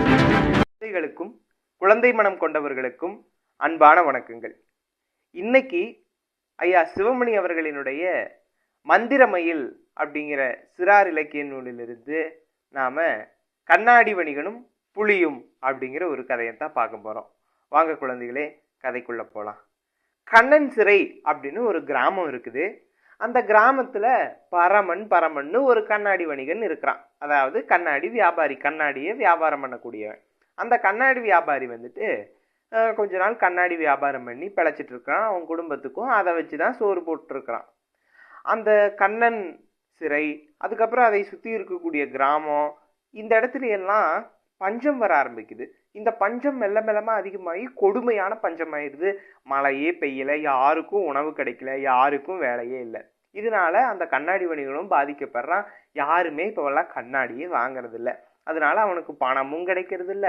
குழந்தைகளுக்கும் குழந்தை மனம் கொண்டவர்களுக்கும் அன்பான வணக்கங்கள். இன்னைக்கு ஐயா சிவமணி அவர்களினுடைய மந்திரமயில் அப்படிங்கிற சிறார் இலக்கிய நூலிலிருந்து நாம் கண்ணாடி வணிகனும் புலியும் அப்படிங்கிற ஒரு கதையை தான் பார்க்க போகிறோம் வாங்க குழந்தைகளே கதைக்குள்ளே போகலாம் கண்ணன் சிறை அப்படின்னு ஒரு கிராமம் இருக்குது. அந்த கிராமத்தில் பரமன் பரமன்னு ஒரு கண்ணாடி வணிகன் இருக்கிறான். அதாவது கண்ணாடி வியாபாரி கண்ணாடியை வியாபாரம் பண்ணக்கூடியவன். அந்த கண்ணாடி வியாபாரி வந்துட்டு கொஞ்ச நாள் கண்ணாடி வியாபாரம் பண்ணி பிழைச்சிட்டு இருக்கிறான். அவன் குடும்பத்துக்கும் அதை வச்சு தான் சோறு போட்டுருக்கிறான். அந்த கண்ணன் சிறை அதுக்கப்புறம் அதை சுற்றி இருக்கக்கூடிய கிராமம் இந்த இடத்துல எல்லாம் பஞ்சம் வர ஆரம்பிக்குது. இந்த பஞ்சம் மெல்ல மெல்லமாக அதிகமாகி கொடுமையான பஞ்சம் ஆயிடுது மழையே பெய்யல யாருக்கும் உணவு கிடைக்கல யாருக்கும் வேலையே இல்லை. இதனால அந்த கண்ணாடி வணிகனும் பாதிக்கப்படுறான். யாருமே இப்போவெல்லாம் கண்ணாடியே வாங்குறதில்ல. அதனால அவனுக்கு பணமும் கிடைக்கிறதில்ல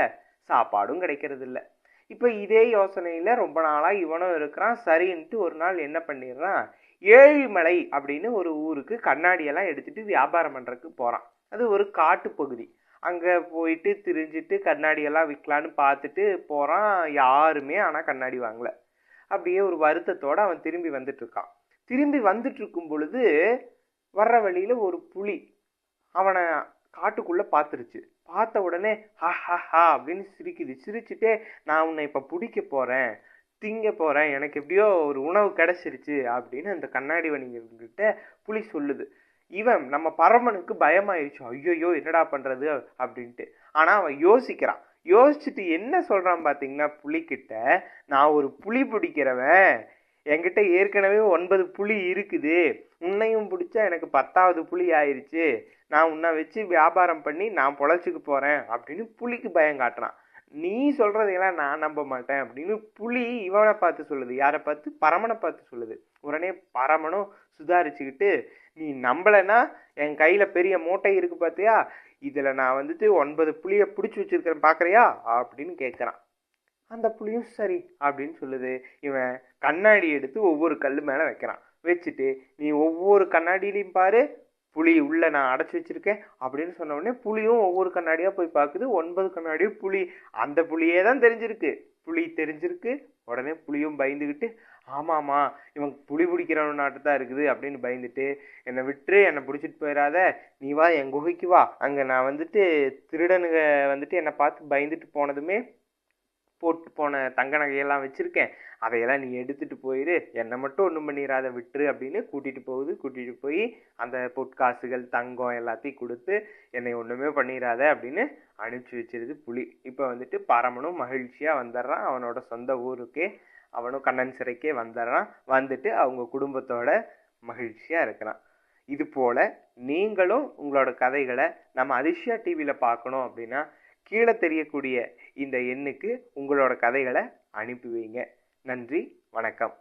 சாப்பாடும் கிடைக்கிறதில்ல. இப்போ இதே யோசனையில் ரொம்ப நாளாக இவனும் இருக்கிறான். சரின்ட்டு ஒரு நாள் என்ன பண்ணிடுறான்? ஏழிமலை அப்படின்னு ஒரு ஊருக்கு கண்ணாடியெல்லாம் எடுத்துகிட்டு வியாபாரம் பண்ணுறதுக்கு போகிறான் அது ஒரு காட்டு பகுதி அங்கே போயிட்டு திரிஞ்சிட்டு கண்ணாடியெல்லாம் விற்கலான்னு பார்த்துட்டு போகிறான் யாருமே ஆனால் கண்ணாடி வாங்கலை. அப்படியே ஒரு வருத்தத்தோடு அவன் திரும்பி வந்துட்டுருக்கான் திரும்பி வந்துட்டுருக்கும் பொழுது வர்ற வழியில் ஒரு புலி அவனை காட்டுக்குள்ளே பார்த்துருச்சு. பார்த்த உடனே ஹா ஹா ஹா அப்படின்னு சிரிக்குது. சிரிச்சுட்டே நான் உன்னை இப்போ பிடிக்க போகிறேன் திங்க போகிறேன் எனக்கு எப்படியோ ஒரு உணவு கிடச்சிருச்சு அப்படின்னு அந்த கண்ணாடி வணிகர்கிட்ட புலி சொல்லுது. இவன் நம்ம பரமனுக்கு பயமாயிருச்சு. ஐயோயோ என்னடா பண்ணுறது அப்படின்ட்டு. ஆனால் அவன் யோசிக்கிறான். யோசிச்சுட்டு என்ன சொல்கிறான் பார்த்தீங்கன்னா புளிக்கிட்ட நான் ஒரு புலி பிடிக்கிறவன். என்கிட்ட ஏற்கனவே ஒன்பது புலி இருக்குது. உன்னையும் பிடிச்சா எனக்கு பத்தாவது புலி ஆயிடுச்சு நான் உன்னை வச்சு வியாபாரம் பண்ணி நான் பொழைச்சிக்க போகிறேன் அப்படின்னு புலிக்கு பயம் காட்டுறான். நீ சொல்றதையெல்லாம் நான் நம்ப மாட்டேன் அப்படின்னு புலி இவனை பார்த்து சொல்லுது. யாரை பார்த்து? பரமனை பார்த்து சொல்லுது. உடனே பரமனும் சுதாரிச்சுக்கிட்டு நீ நம்பலைன்னா என் கையில பெரிய மூட்டை இருக்கு பார்த்தியா? இதுல நான் வந்துட்டு ஒன்பது புளிய பிடிச்சி வச்சிருக்கிறேன் பாக்குறியா அப்படின்னு கேட்குறான் அந்த புளியும் சரி அப்படின்னு சொல்லுது. இவன் கண்ணாடி எடுத்து ஒவ்வொரு கல் மேல வைக்கிறான். வச்சுட்டு நீ ஒவ்வொரு கண்ணாடியிலையும் பாரு புளி உள்ளே நான் அடைச்சி வச்சுருக்கேன் அப்படின்னு சொன்ன உடனே புளியும் ஒவ்வொரு கண்ணாடியாக போய் பார்க்குது. ஒன்பது கண்ணாடியும் புளி அந்த புளியே தான் தெரிஞ்சிருக்கு. புளி தெரிஞ்சிருக்கு. உடனே புளியும் பயந்துக்கிட்டு ஆமாம்மா இவன் புளி பிடிக்கிறவனாட்டு தான் இருக்குது அப்படின்னு பயந்துட்டு என்னை விட்டுரு என்னை பிடிச்சிட்டு போயிடாத நீ வா என் குகைக்கு வா. அங்கே நான் வந்துட்டு திருடனுங்க வந்துட்டு என்னை பார்த்து பயந்துட்டு போனதுமே போட்டு போன தங்க நகையெல்லாம் வச்சுருக்கேன். அதையெல்லாம் நீ எடுத்துகிட்டு போயிரு. என்னை மட்டும் ஒன்றும் பண்ணிடாத விட்டுரு அப்படின்னு கூட்டிகிட்டு போகுது. கூட்டிகிட்டு போய் அந்த பொற்காசுகள் தங்கம் எல்லாத்தையும் கொடுத்து என்னை ஒன்றுமே பண்ணிடாத அப்படின்னு அனுப்பிச்சி வச்சிருது புலி. இப்போ வந்துட்டு பரமனும் மகிழ்ச்சியாக வந்துடுறான். அவனோட சொந்த ஊருக்கே அவனும் கண்ணன் சிறைக்கே வந்துடுறான். வந்துட்டு அவங்க குடும்பத்தோட மகிழ்ச்சியாக இருக்கிறான். இது போல் நீங்களும் உங்களோட கதைகளை நம்ம அதிர்ஷியா டிவியில் பார்க்கணும் அப்படின்னா கீழே தெரியக்கூடிய இந்த எண்ணுக்கு உங்களோட கதைகளை அனுப்பி வைங்க. நன்றி வணக்கம்.